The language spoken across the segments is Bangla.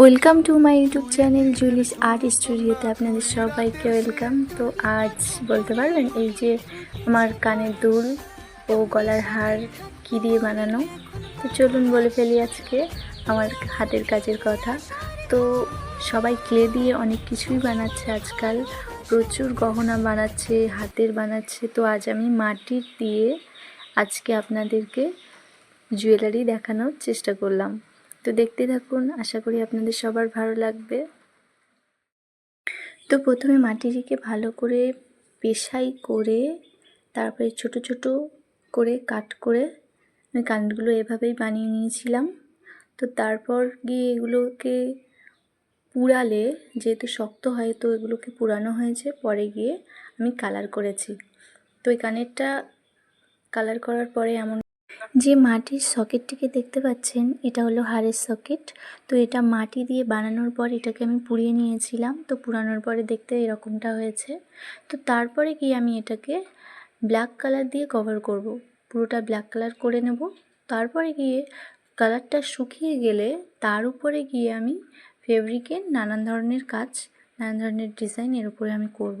Welcome to my YouTube channel Julie's art স্টুডিওতে আপনাদের সবাইকে ওয়েলকাম। তো আজ বলতে পারবেন, এই যে আমার কানের দুল ও গলার হার কী দিয়ে বানানো? তো চলুন বলে ফেলি আজকে আমার হাতের কাজের কথা। তো সবাই ক্লে দিয়ে অনেক কিছুই বানাচ্ছে আজকাল। প্রচুর গহনা বানাচ্ছে, হাতের বানাচ্ছে। তো আজ আমি মাটির দিয়ে আজকে আপনাদেরকে জুয়েলারি দেখানোর চেষ্টা করলাম। তো দেখতে থাকুন, আশা করি আপনাদের সবার ভালো লাগবে। তো প্রথমে মাটিটিকে ভালো করে পেশাই করে, তারপরে ছোট ছোট করে কাট করে আমি কানগুলো এভাবেই বানিয়ে নিয়েছিলাম। তো তারপর গিয়ে এগুলোকে পুড়ালে, যেহেতু শক্ত হয়, তো এগুলোকে পুরানো হয়েছে। পরে গিয়ে আমি কালার করেছি। তো এই কানেরটা কালার করার পরে এমন যে মাটির সকেটটিকে দেখতে পাচ্ছেন, এটা হলো হাড়ের সকেট। তো এটা মাটি দিয়ে বানানোর পর এটাকে আমি পুড়িয়ে নিয়েছিলাম। তো পুরানোর পরে দেখতে এরকমটা হয়েছে। তো তারপরে গিয়ে আমি এটাকে ব্ল্যাক কালার দিয়ে কভার করব? পুরোটা ব্ল্যাক কালার করে নেব। তারপরে গিয়ে কালারটা শুকিয়ে গেলে তার উপরে গিয়ে আমি ফেব্রিকের নানান ধরনের কাজ, নানান ধরনের ডিজাইন এর উপরে আমি করব।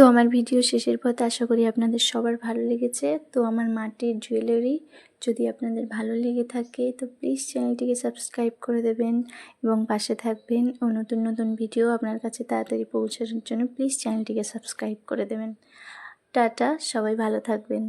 তো আমার ভিডিও শেষের পথে আশা করি আপনাদের সবার ভালো লেগেছে। তো আমার মাটির জুয়েলারি যদি আপনাদের ভালো লেগে থাকে, তো প্লিজ চ্যানেলটিকে সাবস্ক্রাইব করে দেবেন এবং পাশে থাকবেন। ও নতুন নতুন ভিডিও আপনার কাছে তাড়াতাড়ি পৌঁছানোর জন্য প্লিজ চ্যানেলটিকে সাবস্ক্রাইব করে দেবেন। টাটা, সবাই ভালো থাকবেন।